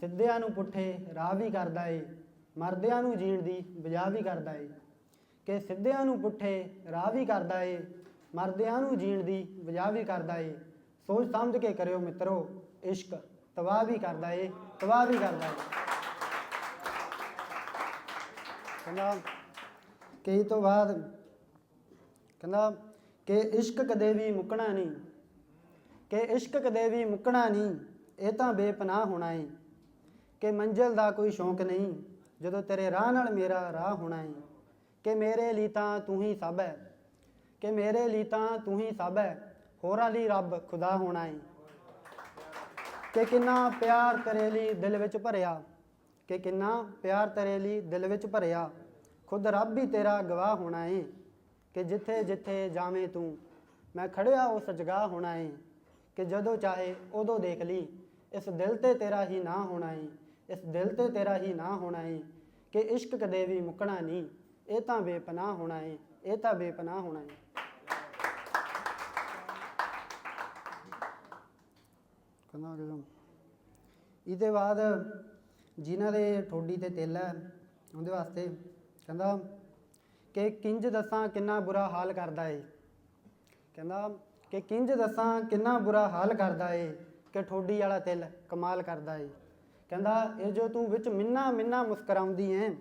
ਸਿੱਧਿਆਂ ਨੂੰ ਪੁੱਠੇ ਰਾਹ ਵੀ ਕਰਦਾ ਏ, ਮਰਦਿਆਂ ਨੂੰ ਜੀਣ ਦੀ ਵਜ੍ਹਾ ਵੀ ਕਰਦਾ ਏ। ਕਿ ਸਿੱਧਿਆਂ ਨੂੰ ਪੁੱਠੇ ਰਾਹ ਵੀ ਕਰਦਾ ਏ, ਮਰਦਿਆਂ ਨੂੰ ਜੀਣ ਦੀ ਵਜ੍ਹਾ ਵੀ ਕਰਦਾ ਏ। ਸੋਚ ਸਮਝ ਕੇ ਕਰਿਓ ਮਿੱਤਰੋ, ਇਸ਼ਕ ਤਬਾਹ ਵੀ ਕਰਦਾ ਏ, ਤਬਾਹ ਵੀ ਕਰਦਾ ਏ। ਕਹਿੰਦਾ ਕਈ ਤੋਂ ਬਾਅਦ ਕਹਿੰਦਾ ਕਿ ਇਸ਼ਕ ਕਦੇ ਵੀ ਮੁੱਕਣਾ ਨਹੀਂ, ਕਿ ਇਸ਼ਕ ਕਦੇ ਵੀ ਮੁੱਕਣਾ ਨਹੀਂ, ਇਹ ਤਾਂ ਬੇਪਨਾਹ ਹੋਣਾ ਏ। ਕਿ ਮੰਜ਼ਿਲ ਦਾ ਕੋਈ ਸ਼ੌਂਕ ਨਹੀਂ, ਜਦੋਂ ਤੇਰੇ ਰਾਹ ਨਾਲ ਮੇਰਾ ਰਾਹ ਹੋਣਾ ਏ, ਕਿ ਮੇਰੇ ਲਈ ਤਾਂ ਤੂੰ ਹੀ ਸਭ ਹੈ, ਕਿ ਮੇਰੇ ਲਈ ਤਾਂ ਤੂੰ ਹੀ ਸਭ ਹੈ, ਹੋਰਾਂ ਲਈ ਰੱਬ ਖੁਦਾ ਹੋਣਾ ਏ। ਕਿ ਕਿੰਨਾ ਪਿਆਰ ਤੇਰੇ ਲਈ ਦਿਲ ਵਿੱਚ ਭਰਿਆ, ਕਿ ਕਿੰਨਾ ਪਿਆਰ ਤੇਰੇ ਲਈ ਦਿਲ ਵਿੱਚ ਭਰਿਆ, ਖੁਦ ਰੱਬ ਵੀ ਤੇਰਾ ਗਵਾਹ ਹੋਣਾ ਏ, ਕਿ ਜਿੱਥੇ ਜਿੱਥੇ ਜਾਵੇਂ ਤੂੰ, ਮੈਂ ਖੜਿਆ ਉਸ ਜਗ੍ਹਾ ਹੋਣਾ ਏ, ਕਿ ਜਦੋਂ ਚਾਹੇ ਉਦੋਂ ਦੇਖ ਲਈ ਇਸ ਦਿਲ ਤੇ ਤੇਰਾ ਹੀ ਨਾਂ ਹੋਣਾ ਏ। ਇਸ ਦਿਲ ਤੇ ਤੇਰਾ ਹੀ ਨਾ ਹੋਣਾ ਏ, ਕਿ ਇਸ਼ਕ ਕਦੇ ਵੀ ਮੁੱਕਣਾ ਨਹੀਂ। ਇਹ ਤਾਂ ਬੇਪਨਾਹ ਹੋਣਾ ਏ, ਇਹ ਤਾਂ ਬੇਪਨਾਹ ਹੋਣਾ ਏ। ਕਹਿੰਦਾ ਕਿ ਇਹਦੇ ਬਾਅਦ ਜਿਨ੍ਹਾਂ ਦੇ ਠੋਡੀ ਤੇ ਤਿਲ ਹੈ, ਉਹਦੇ ਵਾਸਤੇ ਕਹਿੰਦਾ ਕਿ ਕਿੰਜ ਦੱਸਾਂ ਕਿੰਨਾ ਬੁਰਾ ਹਾਲ ਕਰਦਾ ਏ। ਕਹਿੰਦਾ ਕਿ ਕਿੰਜ ਦੱਸਾਂ ਕਿੰਨਾ ਬੁਰਾ ਹਾਲ ਕਰਦਾ ਏ, ਕਿ ਠੋਡੀ ਵਾਲਾ ਤਿਲ ਕਮਾਲ ਕਰਦਾ ਏ। ਕਹਿੰਦਾ, ਇਹ ਜੋ ਤੂੰ ਵਿੱਚ ਮਿੰਨਾ ਮਿੰਨਾ ਮੁਸਕਰਾਉਂਦੀ ਏ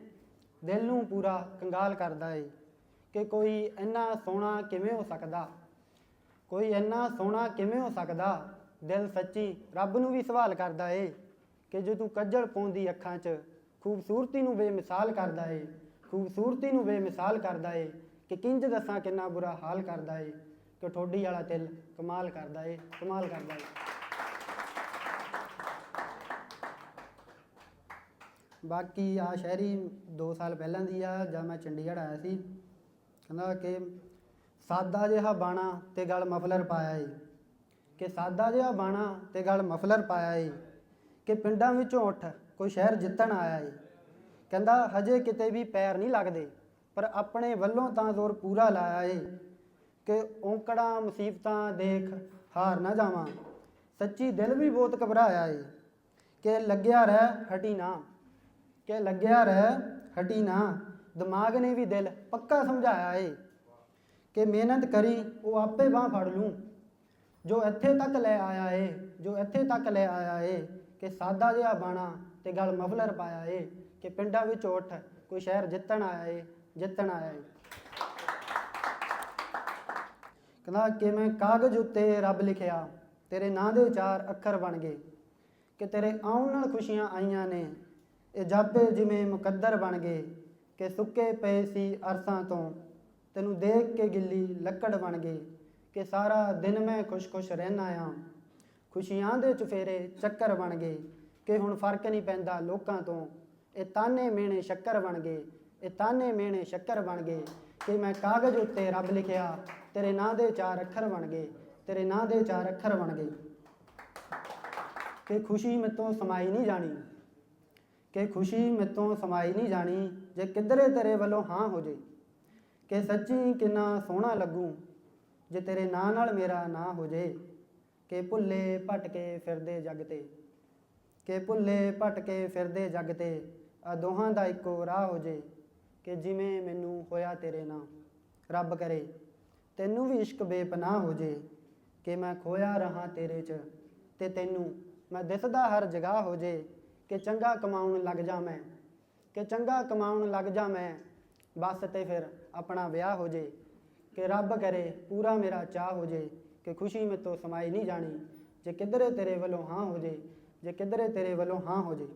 ਦਿਲ ਨੂੰ ਪੂਰਾ ਕੰਗਾਲ ਕਰਦਾ ਏ ਕਿ ਕੋਈ ਇੰਨਾ ਸੋਹਣਾ ਕਿਵੇਂ ਹੋ ਸਕਦਾ? ਕੋਈ ਇੰਨਾ ਸੋਹਣਾ ਕਿਵੇਂ ਹੋ ਸਕਦਾ? ਦਿਲ ਸੱਚੀ ਰੱਬ ਨੂੰ ਵੀ ਸਵਾਲ ਕਰਦਾ ਏ ਕਿ ਜੇ ਤੂੰ ਕੱਜਲ ਪਾਉਂਦੀ ਅੱਖਾਂ 'ਚ, ਖੂਬਸੂਰਤੀ ਨੂੰ ਬੇਮਿਸਾਲ ਕਰਦਾ ਏ, ਖੂਬਸੂਰਤੀ ਨੂੰ ਬੇਮਿਸਾਲ ਕਰਦਾ ਏ ਕਿ ਕਿੰਜ ਦੱਸਾਂ ਕਿੰਨਾ ਬੁਰਾ ਹਾਲ ਕਰਦਾ ਏ ਕਿ ਠੋਡੀ ਵਾਲਾ ਦਿਲ ਕਮਾਲ ਕਰਦਾ ਏ, ਕਮਾਲ ਕਰਦਾ ਏ। ਬਾਕੀ ਆ ਸ਼ਹਿਰੀ 2 ਸਾਲ ਪਹਿਲਾਂ ਦੀ ਆ, ਜਦ ਮੈਂ ਚੰਡੀਗੜ੍ਹ ਆਇਆ ਸੀ, ਕਹਿੰਦਾ ਕਿ ਸਾਦਾ ਜਿਹਾ ਬਾਣਾ ਤੇ ਗਲ ਮਫਲਰ ਪਾਇਆ ਏ। ਕਿ ਸਾਦਾ ਜਿਹਾ ਬਾਣਾ ਤੇ ਗਲ ਮਫਲਰ ਪਾਇਆ ਏ। ਕਿ ਪਿੰਡਾਂ ਵਿੱਚੋਂ ਉੱਠ ਕੋਈ ਸ਼ਹਿਰ ਜਿੱਤਣ ਆਇਆ ਏ। ਕਹਿੰਦਾ ਹਜੇ ਕਿਤੇ ਵੀ ਪੈਰ ਨਹੀਂ ਲੱਗਦੇ, ਪਰ ਆਪਣੇ ਵੱਲੋਂ ਤਾਂ ਜ਼ੋਰ ਪੂਰਾ ਲਾਇਆ ਏ ਕਿ ਔਂਕੜਾਂ ਮੁਸੀਬਤਾਂ ਦੇਖ ਹਾਰ ਨਾ ਜਾਵਾਂ। ਸੱਚੀ ਦਿਲ ਵੀ ਬਹੁਤ ਘਬਰਾਇਆ ਏ। ਕਿ ਲੱਗਿਆ ਰਹਿ ਹਟੀ ਨਾ। ਕਿ ਲੱਗਿਆ ਰਹਿ, ਹਟੀ ਨਾ। ਦਿਮਾਗ ਨੇ ਵੀ ਦਿਲ ਪੱਕਾ ਸਮਝਾਇਆ ਏ ਕਿ ਮਿਹਨਤ ਕਰੀ, ਉਹ ਆਪੇ ਬਾਹ ਫੜ ਲੂੰ। ਜੋ ਇੱਥੇ ਤੱਕ ਲੈ ਆਇਆ ਏ, ਜੋ ਇੱਥੇ ਤੱਕ ਲੈ ਆਇਆ ਏ, ਕਿ ਸਾਦਾ ਜਿਹਾ ਬਾਣਾ ਤੇ ਗਲ ਮਫਲਰ ਪਾਇਆ ਏ, ਕਿ ਪਿੰਡਾਂ ਵਿੱਚ ਉੱਠ ਕੋਈ ਸ਼ਹਿਰ ਜਿੱਤਣ ਆਇਆ ਏ, ਜਿੱਤਣ ਆਇਆ ਏ। ਕਹਿੰਦਾ ਕਿ ਮੈਂ ਕਾਗਜ਼ ਉੱਤੇ ਰੱਬ ਲਿਖਿਆ, ਤੇਰੇ ਨਾਂ ਦੇ ਚਾਰ ਅੱਖਰ ਬਣ ਗਏ, ਕਿ ਤੇਰੇ ਆਉਣ ਨਾਲ ਖੁਸ਼ੀਆਂ ਆਈਆਂ ਨੇ ਇਹ ਜਾਪੇ ਜਿਵੇਂ ਮੁਕੱਦਰ ਬਣ ਗਏ ਕਿ ਸੁੱਕੇ ਪਏ ਸੀ ਅਰਸਾਂ ਤੋਂ, ਤੈਨੂੰ ਦੇਖ ਕੇ ਗਿੱਲੀ ਲੱਕੜ ਬਣ ਗਈ ਕਿ ਸਾਰਾ ਦਿਨ ਮੈਂ ਖੁਸ਼-ਖੁਸ਼ ਰਹਿਣਾ ਆ। ਖੁਸ਼ੀਆਂ ਦੇ ਚੁਫੇਰੇ ਚੱਕਰ ਬਣ ਗਏ ਕਿ ਹੁਣ ਫ਼ਰਕ ਨਹੀਂ ਪੈਂਦਾ ਲੋਕਾਂ ਤੋਂ। ਇਹ ਤਾਨੇ ਮੇਣੇ ਸ਼ੱਕਰ ਬਣ ਗਏ, ਇਹ ਤਾਨੇ ਮੇਣੇ ਸ਼ੱਕਰ ਬਣ ਗਏ ਕਿ ਮੈਂ ਕਾਗਜ਼ ਉੱਤੇ ਰੱਬ ਲਿਖਿਆ, ਤੇਰੇ ਨਾਂ ਦੇ ਚਾਰ ਅੱਖਰ ਬਣ ਗਏ, ਤੇਰੇ ਨਾਂ ਦੇ ਚਾਰ ਅੱਖਰ ਬਣ ਗਏ। ਕਿ ਖੁਸ਼ੀ ਮੇਤੋਂ ਸਮਾਈ ਨਹੀਂ ਜਾਣੀ। ਕਿ ਖੁਸ਼ੀ ਮੇਤੋਂ ਸਮਾਈ ਨਹੀਂ ਜਾਣੀ, ਜੇ ਕਿੱਧਰੇ ਤੇਰੇ ਵੱਲੋਂ ਹਾਂ ਹੋ ਜੇ। ਕਿ ਸੱਚੀ ਕਿੰਨਾ ਸੋਹਣਾ ਲੱਗੂ, ਜੇ ਤੇਰੇ ਨਾਂ ਨਾਲ ਮੇਰਾ ਨਾਂ ਹੋ ਜੇ। ਕਿ ਭੁੱਲੇ ਭਟਕੇ ਫਿਰਦੇ ਜੱਗ ਤੇ। ਕਿ ਭੁੱਲੇ ਭਟਕੇ ਫਿਰਦੇ ਜੱਗ ਤੇ, ਆ ਦੋਹਾਂ ਦਾ ਇੱਕੋ ਰਾਹ ਹੋ ਜੇ। ਕਿ ਜਿਵੇਂ ਮੈਨੂੰ ਹੋਇਆ ਤੇਰੇ ਨਾਲ ਰੱਬ ਕਰੇ। ਤੈਨੂੰ ਵੀ ਇਸ਼ਕ ਬੇਪਨਾਹ ਹੋ ਜੇ, ਕਿ ਮੈਂ ਖੋਇਆ ਰਹਾ ਤੇਰੇ 'ਚ। ਤੇ ਤੈਨੂੰ ਮੈਂ ਦਿਸਦਾ ਹਰ ਜਗ੍ਹਾ ਹੋ ਜੇ। ਕਿ ਚੰਗਾ ਕਮਾਉਣ ਲੱਗ ਜਾ ਮੈਂ, ਕਿ ਚੰਗਾ ਕਮਾਉਣ ਲੱਗ ਜਾ ਮੈਂ, ਬਸ ਤੇ ਫਿਰ ਆਪਣਾ ਵਿਆਹ ਹੋ ਜੇ, ਕਿ ਰੱਬ ਕਰੇ ਪੂਰਾ ਮੇਰਾ ਚਾਹ ਹੋ ਜੇ, ਕਿ ਖੁਸ਼ੀ ਮੇਤੋਂ ਸਮਾਈ ਨਹੀਂ ਜਾਣੀ, ਜੇ ਕਿਧਰੇ ਤੇਰੇ ਵੱਲੋਂ ਹਾਂ ਹੋ ਜੇ ਜੇ ਕਿਧਰੇ ਤੇਰੇ ਵੱਲੋਂ ਹਾਂ ਹੋ ਜੇ।